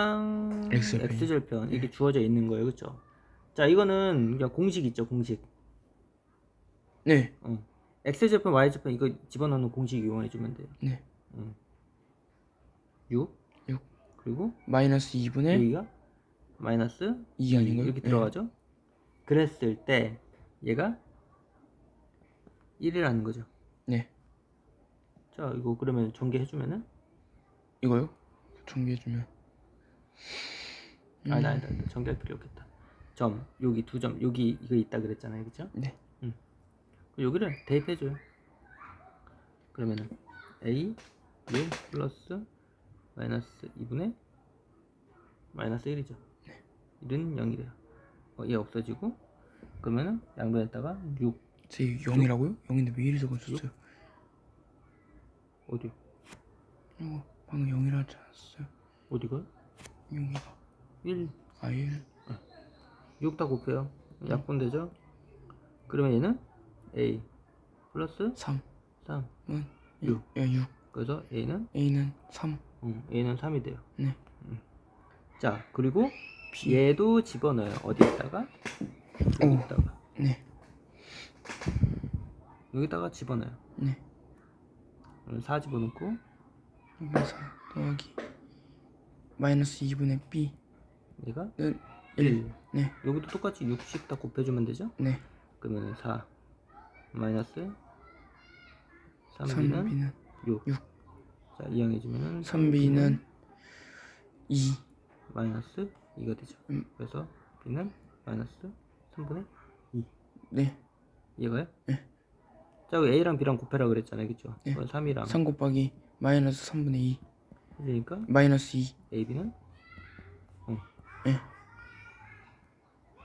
X절편. X절편 이렇게 주어져 있는 거예요, 그렇죠? 자, 이거는 그냥 공식 있죠, 공식. 네. 어. X절편, Y절편 이거 집어넣는 공식 이용해 주면 돼요. 네. 6 육. 그리고 마이너스 2분의 여기가 마이너스 2 아닌가요? 이렇게 네. 들어가죠. 그랬을 때 얘가 1이라는 거죠. 네. 자, 이거 그러면 전개해 주면은 이거요? 전개해주면. 음. 아니다, 아니다, 아니다. 전개할 필요 없겠다. 점 여기 두 점 여기 이거 있다 그랬잖아요, 그렇죠? 네. 여기를 대입해 줘요. 그러면은 a 6 플러스 마이너스 2분의 마이너스 1이죠. 1은 0이래요. 어, 얘 없어지고 그러면은 양변에다가 6 제 0이라고요? 0인데 왜 1이 적어졌어요? 어디 이거 방금 0이라 하지 않았어요? 어디가? 6이가 1 아 1. 6 다 곱해요. 약분되죠? 그러면 얘는 a 플러스 3. 3 은 육. 야, 6. 그래서 a는 A는 3. 음, a는 3이 돼요. 네. 자 그리고 B. 얘도 집어넣어요. 어디에다가? 여기다가 네. 여기다가 집어넣어요. 네. 4 집어넣고 여기 4 더하기 마이너스 2분의 B는 얘가 1. 1. 네. 여기도 똑같이 60 다 곱해주면 되죠? 네. 그러면 4 마이너스 3b는 3B는 6. 육. 자 이항해주면은 3B는 2. 마이너스 2가 되죠. 음. 그래서 b는 마이너스 3분의 네. 이해가요? 네. 자 a랑 b랑 곱해라 그랬잖아요, 그렇죠? 네. 3이랑 3 곱하기 마이너스 3분의 2. 그러니까 마이너스 2. ab는 네.